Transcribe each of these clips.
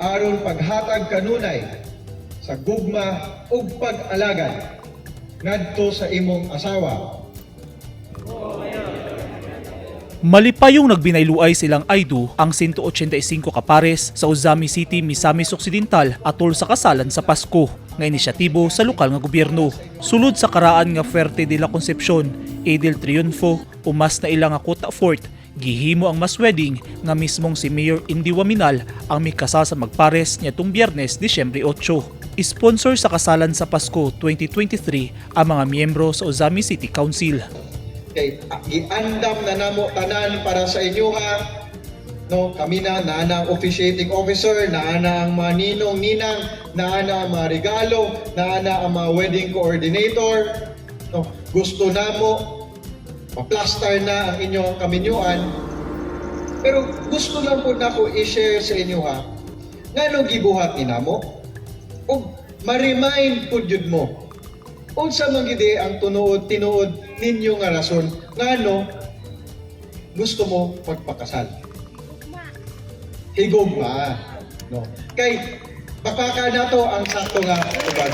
aron paghatag kanunay sa gugma ug pag-alagad ngadto sa imong asawa Malipay yung nagbinayluay silang Aidu ang 185 kapares sa Uzami City, Misamis Occidental atol sa kasalan sa Pasko nga inisyatibo sa lokal nga gobyerno. Sulod sa karaan nga Fuerte de la Concepcion, Edel Triunfo, umas na ilang nga Kota Fort, gihimo ang mas wedding nga mismong si Mayor Indy Waminal ang may kasal sa magpares nitong Biyernes, Disyembre 8. Sponsor sa kasalan sa Pasko 2023 ang mga miyembro sa Uzami City Council. kay giandam na namo tanan para sa inyo ha no kami na naana ang officiating officer naana ang mga ninong ninang naana ang mga regalo naana ang mga wedding coordinator no gusto namo ma-plaster na ang inyong kaminyuan pero gusto lang po nako i-share sa inyo ha? Ngano gibuhat ni namo ug ma-remind pud jud mo unsa man gid ang tunood tinuod ninyo nga rason ngano gusto mo magpakasal. Higugma no. Kay baka nato ang sakto nga uban?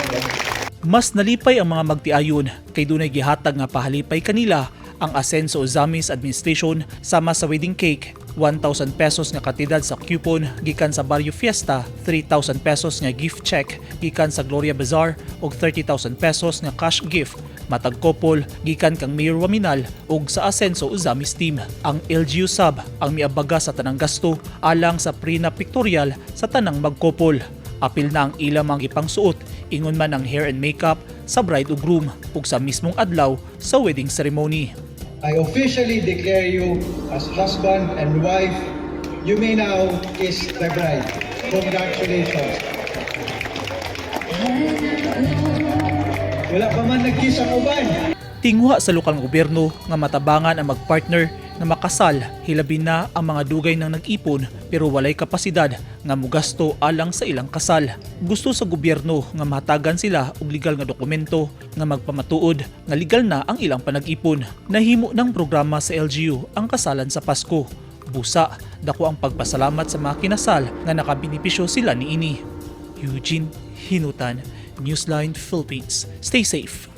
Mas nalipay ang mga magtiayon kay dunay gihatag nga pahalipay kanila ang asenso Uzamis Administration sama sa wedding cake 1,000 pesos nga katidad sa coupon gikan sa Barrio Fiesta, 3,000 pesos nga gift check gikan sa Gloria Bazaar ug 30,000 pesos nga cash gift matag couple gikan kang Mayor Waminal ug sa Asenso Uzamis team. Ang LGU sub ang miabaga sa tanang gasto alang sa prenup pictorial sa tanang magkopol. Apil na ang ilang mga ipangsuot, ingon man ang hair and makeup sa bride ug groom ug sa mismong adlaw sa wedding ceremony. I officially declare you as husband and wife. You may now kiss the bride. Congratulations. Wala pa man nag-kiss ang uban. Tingwa sa lokal nga gobyerno nga matabangan ang magpartner nga makasal hilabi na ang mga dugay nang nag-ipon pero walay kapasidad nga mugasto alang sa ilang kasal. Gusto sa gobyerno nga matagan sila og legal nga dokumento nga magpamatuod nga legal na ang ilang panag-ipon. Nahimo ng programa sa LGU ang kasalan sa Pasko. Busa, dako ang pagpasalamat sa mga kinasal nga nakabinipisyo sila ni ini. Eugene Hinutan, Newsline Philippines. Stay safe.